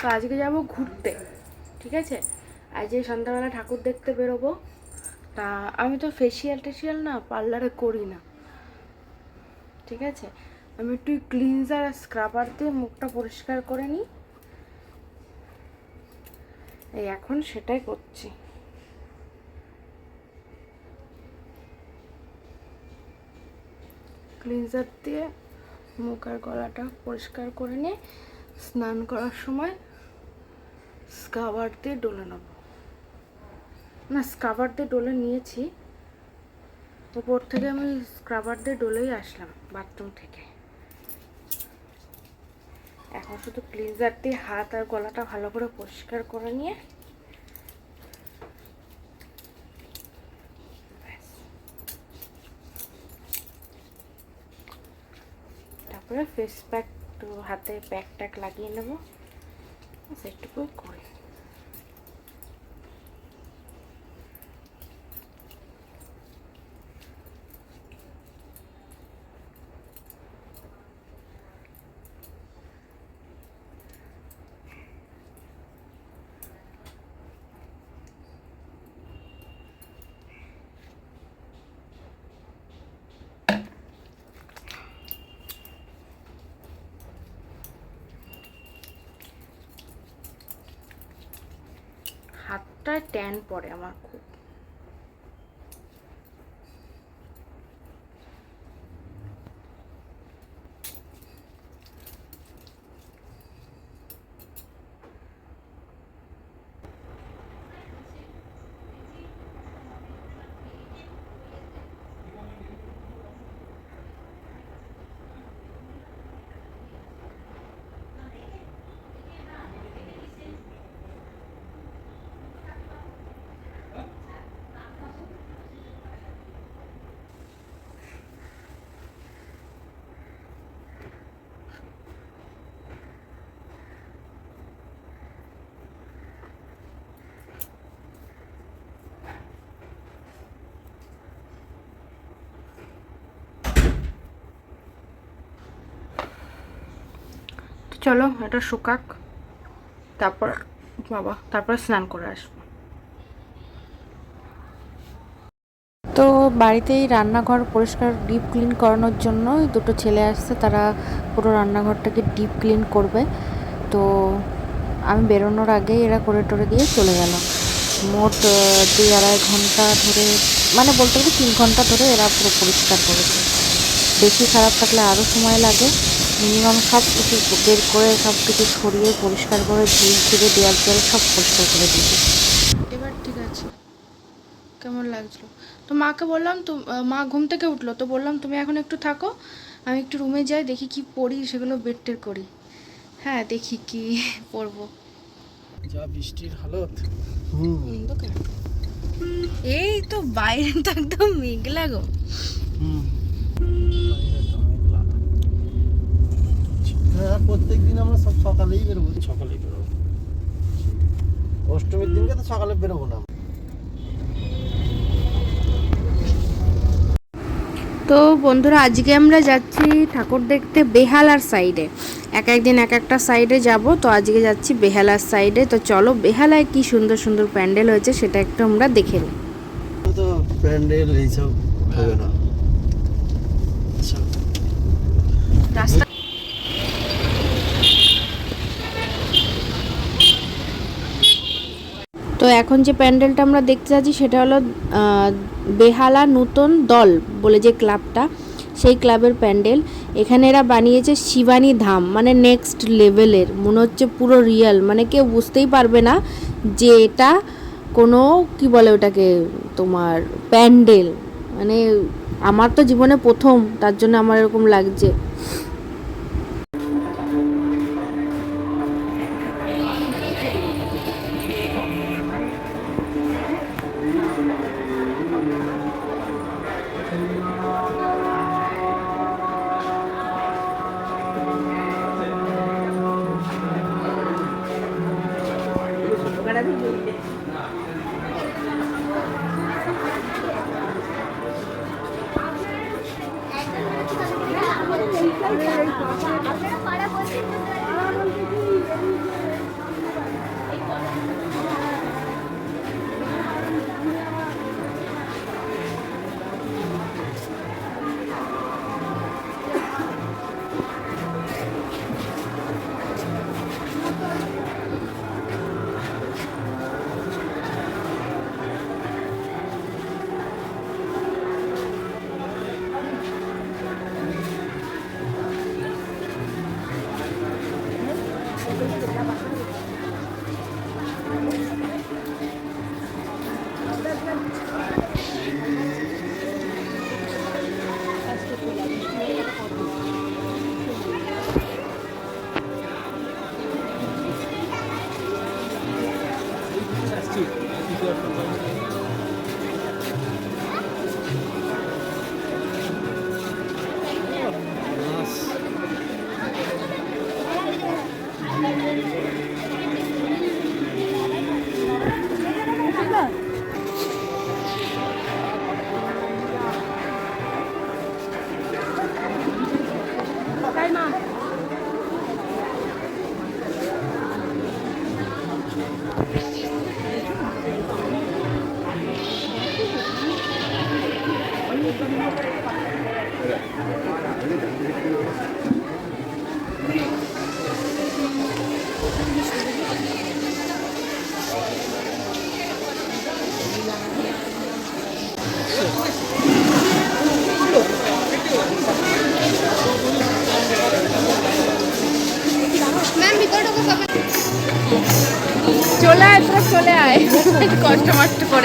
তো আজকে যাব ঘুরতে, ঠিক আছে? আজ এই সন্ধ্যাবেলা ঠাকুর দেখতে বেরোবো। তা আমি তো ফেসিয়াল টেসিয়াল না, পার্লারে করি না। ঠিক আছে? আমি একটু ক্লিনজার আর স্ক্রাবার দিয়ে মুখটা পরিষ্কার করে নিই। এই এখন সেটাই করছি। ক্লিনজার দিয়ে মুখ আর গলাটা পরিষ্কার করে নিয়ে স্নান করার সময় স্কাবার দিয়ে ডলে নেব। না স্কাবার দিয়ে ডলে নিয়েছি। উপর থেকে আমি স্ক্রাবার দিয়ে ডলেই আসলাম বাথরুম থেকে। এখন শুধু ক্লিনজার দিয়ে হাত আর গলাটা ভালো করে পরিষ্কার করে নিয়ে তারপরে ফেস প্যাক একটু হাতে প্যাক ট্যাক লাগিয়ে নেব। সেটুকুই করি। ট্যান পড়ে আমার খুব। চলো, এটা শুকাক। তারপর, বাবা, তারপর স্নান করে আসব। তো বাড়িতেই রান্নাঘর পরিষ্কার ডিপ ক্লিন করানোর জন্য দুটো ছেলে আসছে, তারা পুরো রান্নাঘরটাকে ডিপ ক্লিন করবে। তো আমি বেরোনোর আগেই এরা করে টরে দিয়ে চলে গেল। মোট দুই আড়াই ঘণ্টা ধরে মানে বলতে গেলে তিন ঘণ্টা ধরে এরা পুরো পরিষ্কার করেছে। বেশি খারাপ থাকলে আরও সময় লাগে। মিনিমাম সব কিছু বের করে সব কিছু সরিয়ে পরিষ্কার করে ঝিল ছিঁড়ে দেওয়াল জল সব পরিষ্কার করে দিয়েছে। এবার ঠিক আছে। কেমন লাগছিল? তো মাকে বললাম তো মা ঘুম থেকে উঠল তো বললাম তুমি এখন একটু থাকো আমি একটু রুমে যাই দেখি কি পড়ি সেগুলো বেড টের করি। হ্যাঁ দেখি কি পড়ব। যা বৃষ্টির হালত। এই তো বাইরে তো একদম মেঘলা গো। হ্যাঁ প্রত্যেক দিন আমরা সব সকালেই বেরোবো। সকালেই বেরোবো। অষ্টমীর দিনকে তো সকালে বেরোবো না। তো বন্ধুরা আজকে আমরা যাচ্ছি ঠাকুর দেখতে বেহালার সাইডে এক একদিন এক একটা সাইডে যাব তো আজকে যাচ্ছি বেহালার সাইডে তো চলো বেহালায় কি সুন্দর সুন্দর প্যান্ডেল হয়েছে সেটা একটু আমরা দেখে নিই। তো প্যান্ডেল এইসব হবে না। আচ্ছা রাস্তা তো এখন যে প্যান্ডেলটা আমরা দেখতে যাচ্ছি সেটা হলো বেহালা নূতন দল বলে যে ক্লাবটা, সেই ক্লাবের প্যান্ডেল। এখানে এরা বানিয়েছে শিবানী ধাম মানে নেক্সট লেভেলের মনে হচ্ছে পুরো রিয়েল মানে কেউ বুঝতেই পারবে না যে এটা কোনো, কি বলে ওটাকে, তোমার প্যান্ডেল। মানে আমার তো জীবনে প্রথম, তার জন্য আমার এরকম লাগছে।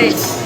করে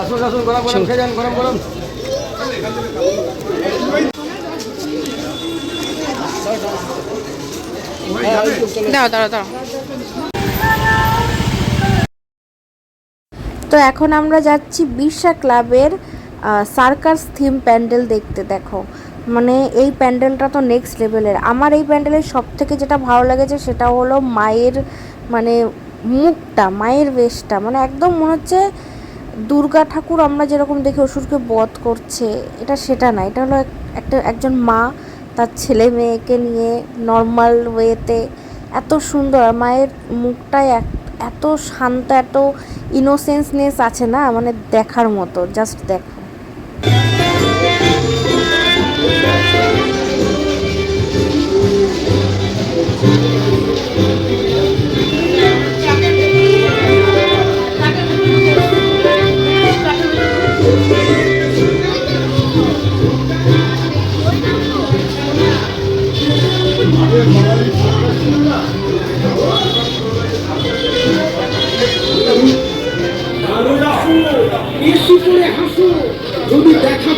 আসুন আসুন গরম গরম খেয়ে যান গরম গরম। দাও দাঁড়াও দাঁড়াও। এখন আমরা যাচ্ছি বিরসা ক্লাবের সার্কাস থিম প্যান্ডেল দেখতে, দেখো। মানে এই প্যান্ডেলটা তো নেক্সট লেভেলের আমার এই প্যান্ডেলের সব থেকে যেটা ভালো লেগেছে সেটা হলো মায়ের মানে মুখটা, মায়ের বেশটা। মানে একদম মনে হচ্ছে দুর্গা ঠাকুর আমরা যেরকম দেখি অসুরকে বধ করছে, এটা সেটা না। এটা হলো এক- একটা, একজন মা তার ছেলে মেয়েকে নিয়ে নর্মাল ওয়েতে এত সুন্দর। মায়ের মুখটায় এক- এত শান্ত এত ইনোসেন্সনেস আছে না মানে দেখার মতো জাস্ট দেখো। বেশি করে হাসো। যদি দেখা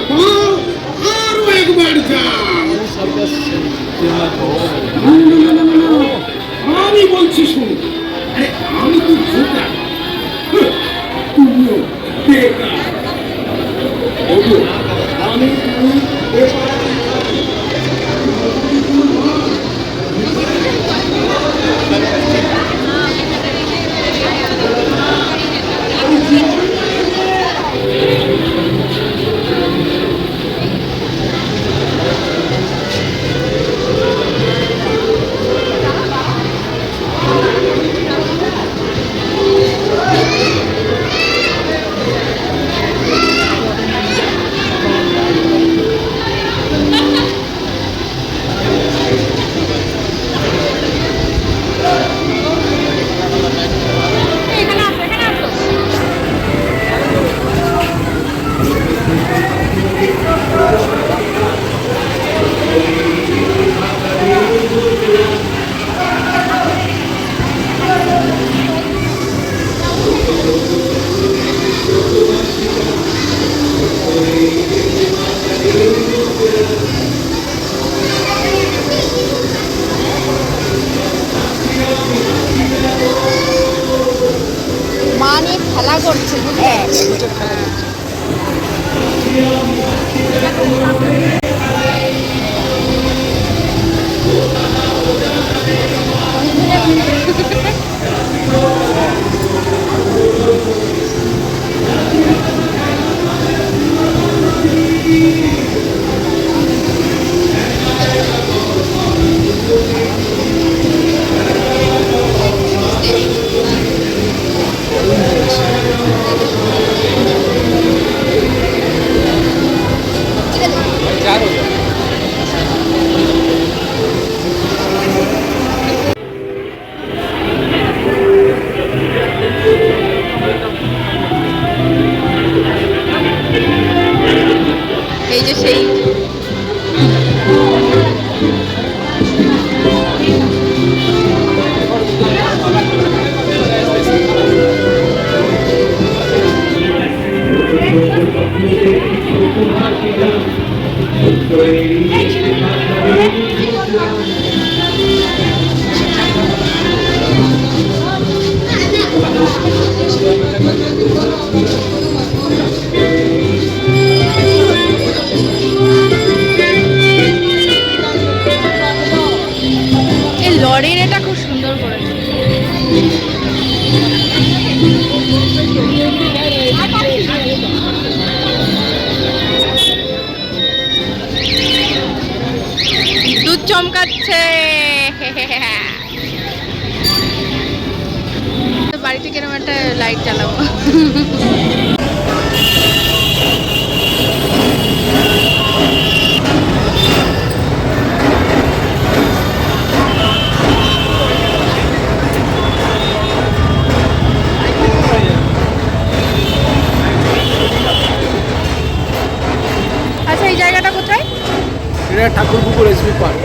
এটা ঠাকুর পুকুর SB park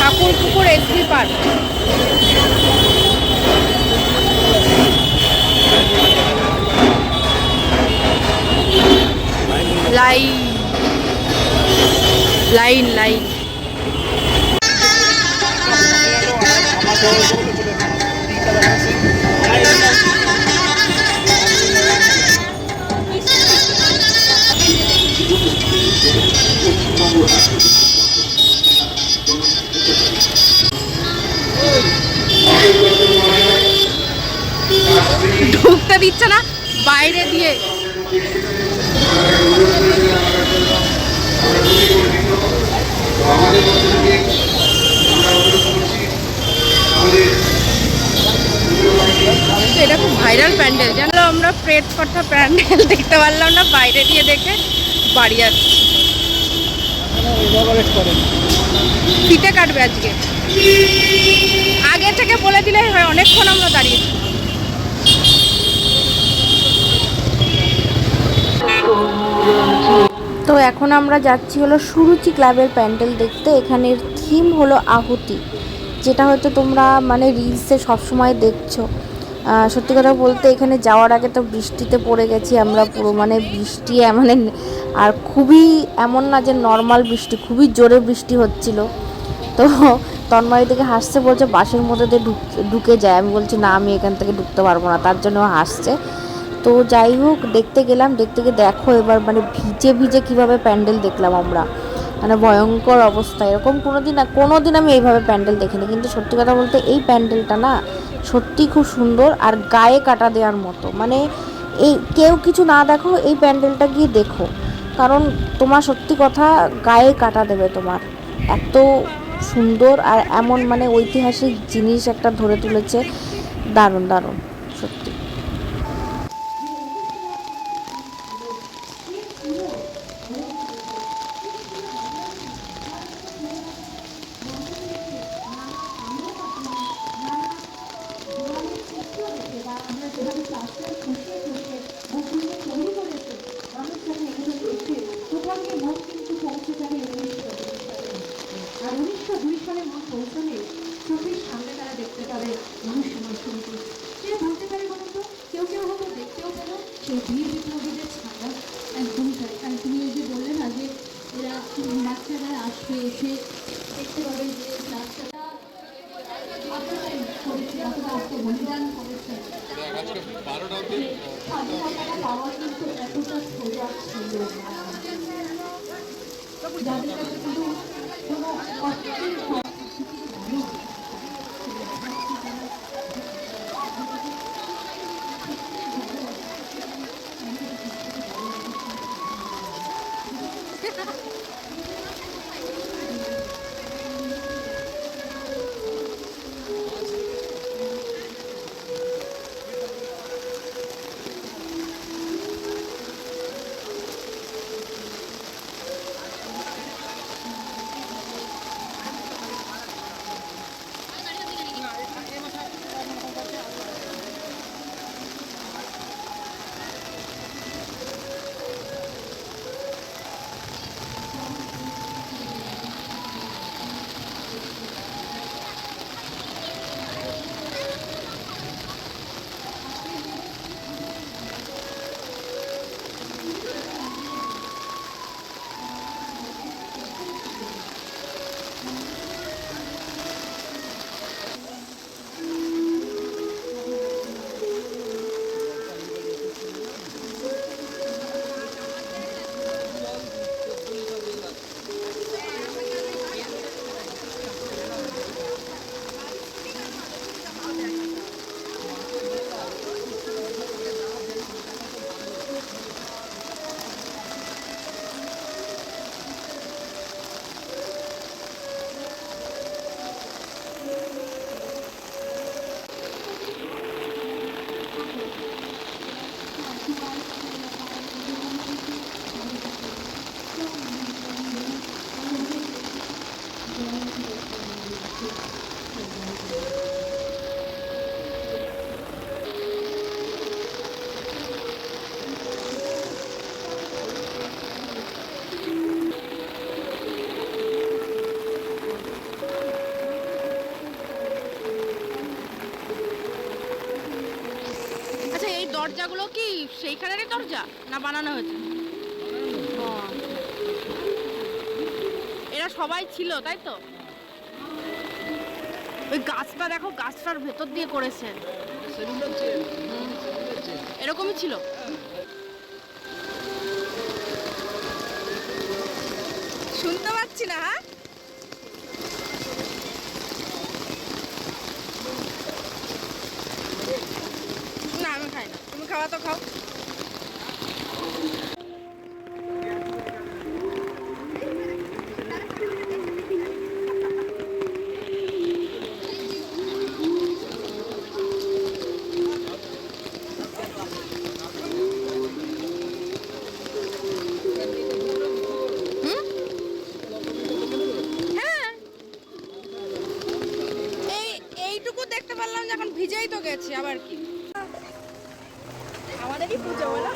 Thakurpukur SB park line. Line line. ঢুকতে দিচ্ছে না, বাইরে দিয়ে। এটা খুব ভাইরাল প্যান্ডেল জানো আমরা প্রেট কথা প্যান্ডেল দেখতে পারলাম না, বাইরে দিয়ে দেখে বাড়ি যাচ্ছি ফিতে কাটবে আজকে। আগে থেকে বলে দিলে হয়, অনেকক্ষণ আমরা দাঁড়িয়েছি। তো এখন আমরা যাচ্ছি হলো সুরুচি ক্লাবের প্যান্ডেল দেখতে। এখানের থিম হলো আহুতি, যেটা হয়তো তোমরা মানে রিলসে সবসময় দেখছ। সত্যি কথা বলতে এখানে যাওয়ার আগে তো বৃষ্টিতে পড়ে গেছি আমরা পুরো মানে বৃষ্টি মানে আর খুবই এমন না যে নর্মাল বৃষ্টি, খুবই জোরে বৃষ্টি হচ্ছিল। তো তন্ময় থেকে হাসছে বলছে বাসের মধ্যে দিয়ে ঢুক, ঢুকে যায়। আমি বলছি, না, আমি এখান থেকে ঢুকতে পারব না। তার জন্য হাসছে। তো যাই হোক, দেখতে গেলাম, দেখতে গিয়ে দেখো এবার মানে ভিজে ভিজে কীভাবে প্যান্ডেল দেখলাম আমরা। মানে ভয়ঙ্কর অবস্থা। এরকম কোনো দিন কোনো দিন আমি এইভাবে প্যান্ডেল দেখিনি। কিন্তু সত্যি কথা বলতে এই প্যান্ডেলটা না সত্যি খুব সুন্দর আর গায়ে কাটা দেওয়ার মতো। মানে এই কেউ কিছু না দেখো, এই প্যান্ডেলটা গিয়ে দেখো। কারণ তোমার সত্যি কথা গায়ে কাটা দেবে তোমার। এত সুন্দর আর এমন মানে ঐতিহাসিক জিনিস একটা ধরে তুলেছে। দারুণ দারুণ। পেল কেউ ছাড়া একদমই তাই। আর তুমি যে বললে না যে এরা বাচ্চারা আসবে এসে দেখতে পাবে যে বাচ্চারা আত্মত্যাগ করেছে স্বাধীনতাটা পাওয়া কিন্তু এতটা সোজা যাদের কাছে কিন্তু কোনো সেইখানেরই দরজা না বানানো হয়েছে। এরা সবাই ছিল তাই তো? ওই গাছটা দেখো গাছটার ভেতর দিয়ে করেছে। এরকমই ছিল। শুনতে পাচ্ছি না হ্যাঁ না আমি খাই না তুমি খাওয়া তো খাও। আমাদেরই পুজো বলো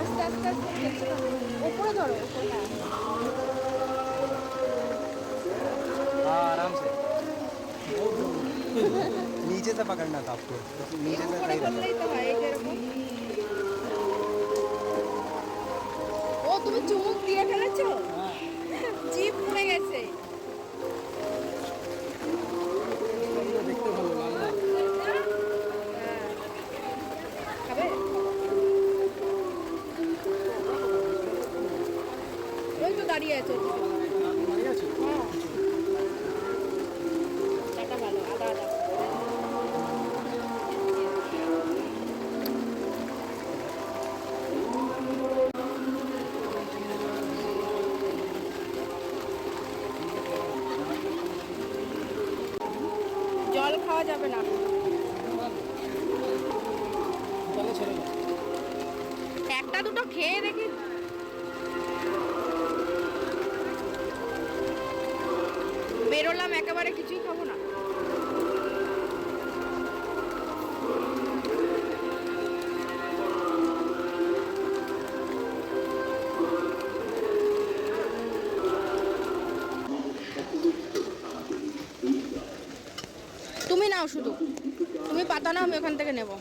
আস্তে আস্তে আস্তে দেখতে পাবো। ওপরে ধরো ওপরে, হ্যাঁ। हाँ आराम से नीचे से पकड़ना था आपको नीचे से করে सही रहता করলেই তো হয় এই যে এরকম। ও তুমি চুমুক দিয়ে ফেলেছো যাবে না। নাও শুধু তুমি পাতা নাও আমি ওখান থেকে নেব।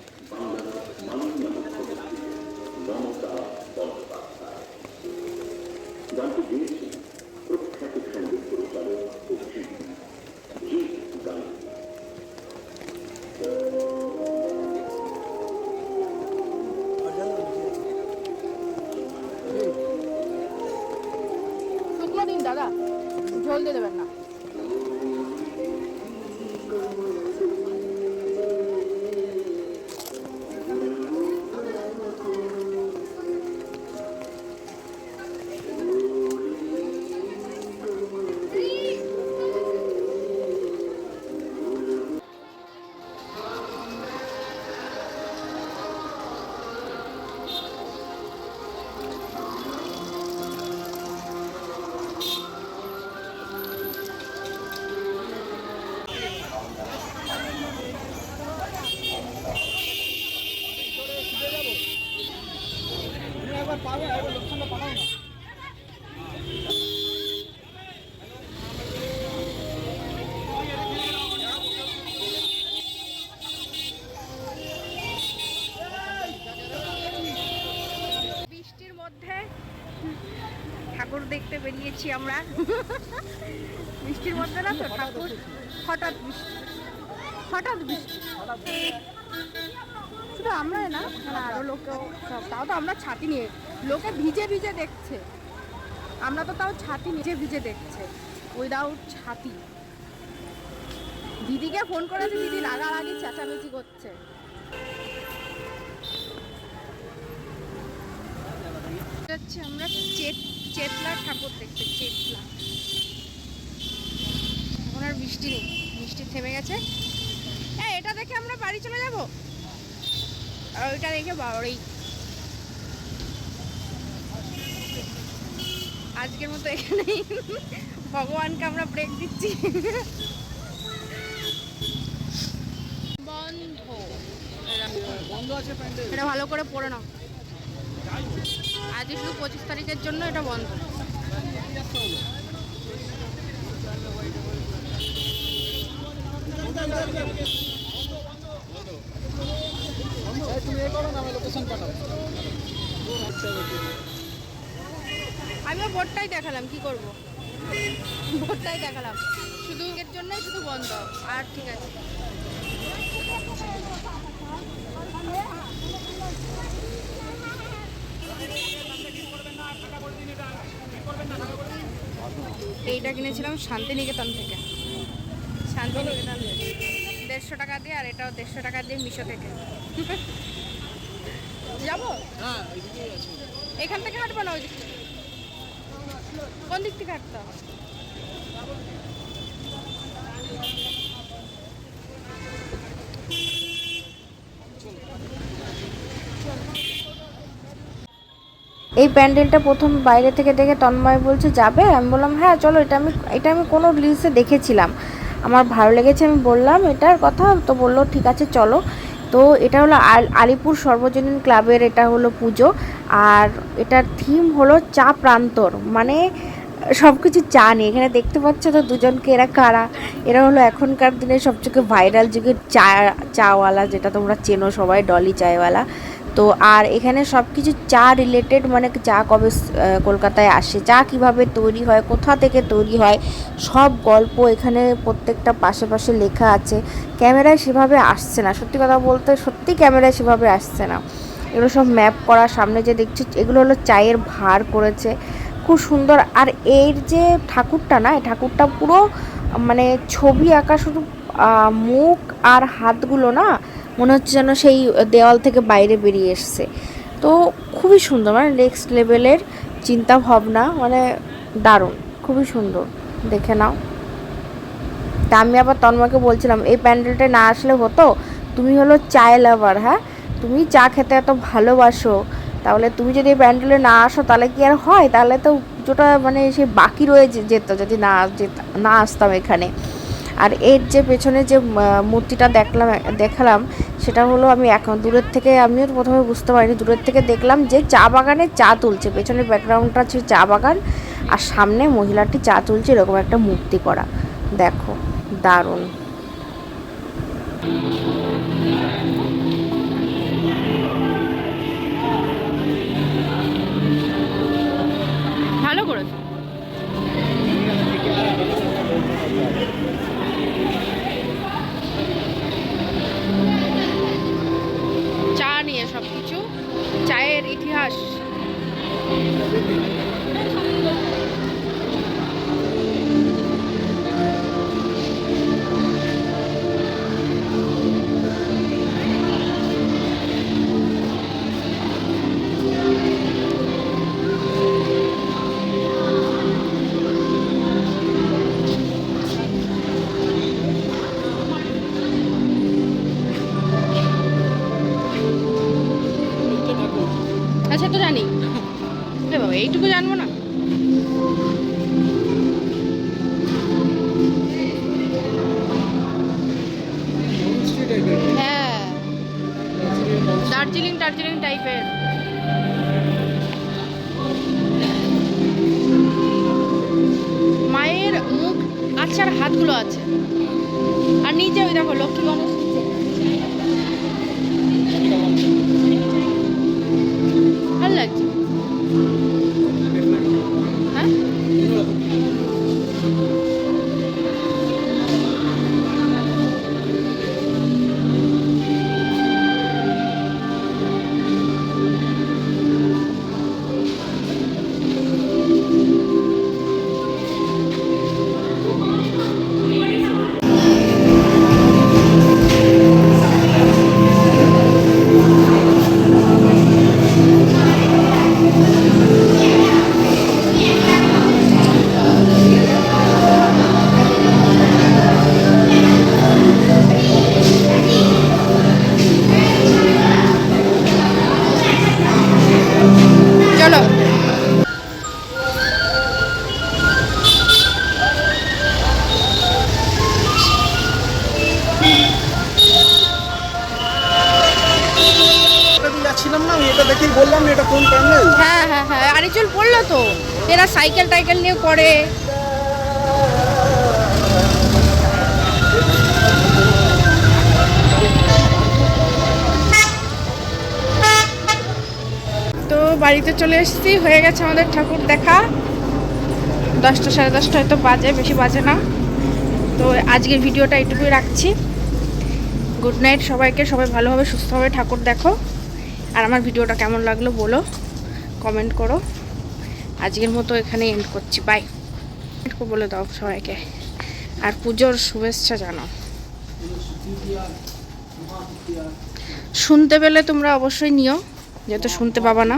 বৃষ্টির মধ্যে ঠাকুর দেখতে বেরিয়েছি আমরা। বৃষ্টির মধ্যে না তো ঠাকুর, হঠাৎ বৃষ্টি হঠাৎ বৃষ্টি। শুধু আমরাই না মানে আরও লোকেও সব, তাও তো আমরা ছাতি নিয়ে। লোকে ভিজে ভিজে দেখছে। আমরা তো তাও ছাতি নিচে ভিজে দেখছে। উইদাউট ছাতি। দিদিকে ফোন করেছে দিদি রাগারাগি চেঁচামেচি করছে। আমরা চেত চেতলা ঠাকুর দেখতে, চেতলা। এখন আর বৃষ্টি নেই, বৃষ্টি থেমে গেছে। হ্যাঁ এটা দেখে আমরা বাড়ি চলে যাব? আর ওইটা দেখে বাড়ি আজকের মতো এখানেই ভগবানকে আমরা ব্রেক দিচ্ছি। বন্ধ। এটা ভালো করে পড়ে নাও। আজকে শুধু পঁচিশ তারিখের জন্য এটা বন্ধ। আমিও বোর্ডটাই দেখালাম কি করব? বোর্ডটাই দেখালাম। শুধু এর জন্যই শুধু বন্ধ। আর ঠিক আছে। এইটা কিনেছিলাম শান্তিনিকেতন থেকে। শান্তিনিকেতন থেকে। দেড়শো টাকা দিয়ে আর এটাও দেড়শো টাকা দিয়ে মিশো থেকে। যাব? এখান থেকে হাঁটবো না ওই দিক কোন দিক থেকে এই প্যান্ডেলটা প্রথম বাইরে থেকে দেখে তন্ময় বলছে, যাবে? আমি বললাম হ্যাঁ চলো, এটা আমি এটা আমি কোনো রিলসে দেখেছিলাম। আমার ভালো লেগেছে, আমি বললাম, এটার কথা তো বলল, ঠিক আছে, চলো। তো এটা হলো আল- আলিপুর সর্বজনীন ক্লাবের এটা হলো পুজো। আর এটার থিম হলো চা প্রান্তর। মানে সব কিছু নিয়ে এখানে দেখতে পাচ্ছ তো দুজনকে এরা কারা? এরা হলো এখনকার দিনে সবথেকে ভাইরাল যুগের চা, চাওয়ালা, যেটা তোমরা চেনো সবাই, ডলি চায়ওয়ালা তো আর এখানে সব কিছু চা রিলেটেড মানে চা কবে কলকাতায় আসে, চা কীভাবে তৈরি হয়, কোথা থেকে তৈরি হয়, সব গল্প এখানে প্রত্যেকটা পাশে পাশে লেখা আছে। ক্যামেরায় সেভাবে আসছে না। সত্যি কথা বলতে সত্যি ক্যামেরায় সেভাবে আসছে না। এগুলো সব ম্যাপ করা, সামনে যে দেখছি, এগুলো হলো চায়ের ভার করেছে। খুব সুন্দর। আর এর যে ঠাকুরটা না এই ঠাকুরটা পুরো মানে ছবি আঁকা শুধু মুখ আর হাতগুলো না, মনে হচ্ছে যেন সেই দেওয়াল থেকে বাইরে বেরিয়ে এসছে। তো খুবই সুন্দর মানে নেক্সট লেভেলের চিন্তা ভাবনা মানে দারুণ, খুবই সুন্দর, দেখে নাও। তা আমি আবার তন্ময়কে বলছিলাম, এই প্যান্ডেলটা না আসলে হতো? তুমি হলো চায় লাভার হ্যাঁ? তুমি চা খেতে এত ভালোবাসো তাহলে তুমি যদি প্যান্ডেলে না আসো, তাহলে কি আর হয়? তাহলে তো পুজোটা মানে সে বাকি রয়ে যেত যদি না না আসতাম এখানে। আর এর যে পেছনে যে মূর্তিটা দেখলাম, দেখালাম, সেটা হলো আমি এখন দূরের থেকে আমিও প্রথমে বুঝতে পারিনি। দূরের থেকে দেখলাম যে চা বাগানে চা তুলছে। পেছনের ব্যাকগ্রাউন্ডটা হচ্ছে চা বাগান, আর সামনে মহিলাটি চা তুলছে এরকম একটা মূর্তি করা। দেখো, দারুণ। চায়ের ইতিহাস। যাচ্ছিলাম না এটা দেখেই বললাম এটা কোন প্যান্ডেল হ্যাঁ হ্যাঁ হ্যাঁ আরেকজন বলল তো। এরা সাইকেল টাইকেল নিয়ে করে। তো বাড়িতে চলে এসেছি, হয়ে গেছে আমাদের ঠাকুর দেখা। দশটা সাড়ে দশটা হয়তো বাজে, বেশি বাজে না। তো আজকের ভিডিওটা এইটুকুই রাখছি। গুড নাইট সবাইকে, সবাই ভালোভাবে, সুস্থভাবে ঠাকুর দেখো। আর আমার ভিডিওটা কেমন লাগল বলো কমেন্ট করো। আজকের মতো এখানে এন্ড করছি বাই বলে দাও সবাইকে। আর পুজোর শুভেচ্ছা জানাও। শুনতে পেলে তোমরা অবশ্যই নিও, যেহেতু শুনতে পাবা না।